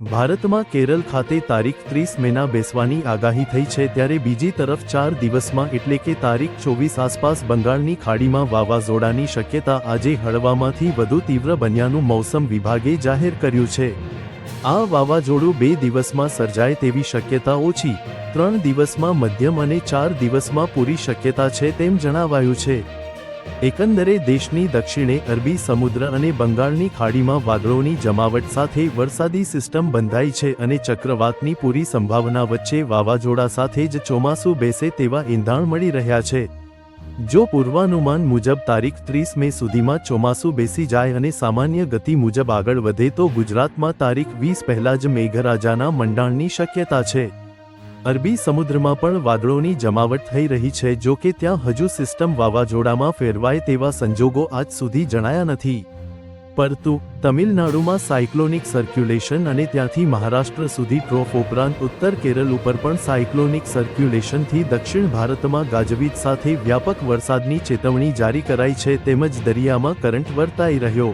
ભારતમાં કેરળ ખાતે તારીખ ત્રીસ મેના બેસવાની આગાહી થઈ છે ત્યારે બીજી તરફ ચાર દિવસમાં એટલે કે તારીખ ચોવીસ આસપાસ બંગાળની ખાડીમાં વાવાઝોડાની શક્યતા આજે હળવામાંથી વધુ તીવ્ર બન્યાનું મોસમ વિભાગે જાહેર કર્યું છે. આ વાવાઝોડું બે દિવસમાં સર્જાય તેવી શક્યતા ઓછી, ત્રણ દિવસમાં મધ્યમ અને ચાર દિવસમાં પૂરી શક્યતા છે તેમ જણાવાયું છે. એકંદરે દેશની દક્ષિણે અરબી સમુદ્ર અને બંગાળની ખાડીમાં વાદળોની જમાવટ સાથે વરસાદી સિસ્ટમ બંધાઈ છે અને ચક્રવાતની પૂરી સંભાવના વચ્ચે વાવાઝોડા સાથે જ ચોમાસું બેસે તેવા ઈંધાણ મળી રહ્યા છે. જો પૂર્વાનુમાન મુજબ તારીખ ત્રીસ મે સુધીમાં ચોમાસું બેસી જાય અને સામાન્ય ગતિ મુજબ આગળ વધે તો ગુજરાતમાં તારીખ વીસ પહેલા જ મેઘરાજાના મંડાણની શક્યતા છે. અરબી સમુદ્રમાં પણ વાદળોની જમાવટ થઈ રહી છે, જો કે ત્યાં હજુ સિસ્ટમ વાવાઝોડામાં ફેરવાય તેવા સંજોગો આજ સુધી જણાયા નથી. પરંતુ તમિલનાડુમાં સાયક્લોનિક સર્ક્યુલેશન અને ત્યાંથી મહારાષ્ટ્ર સુધી ટ્રોફ ઉપરાંત ઉત્તર કેરળ ઉપર પણ સાયક્લોનિક સર્ક્યુલેશનથી દક્ષિણ ભારતમાં ગાજવીજ સાથે વ્યાપક વરસાદની ચેતવણી જારી કરાઈ છે, તેમજ દરિયામાં કરંટ વર્તાઈ રહ્યો.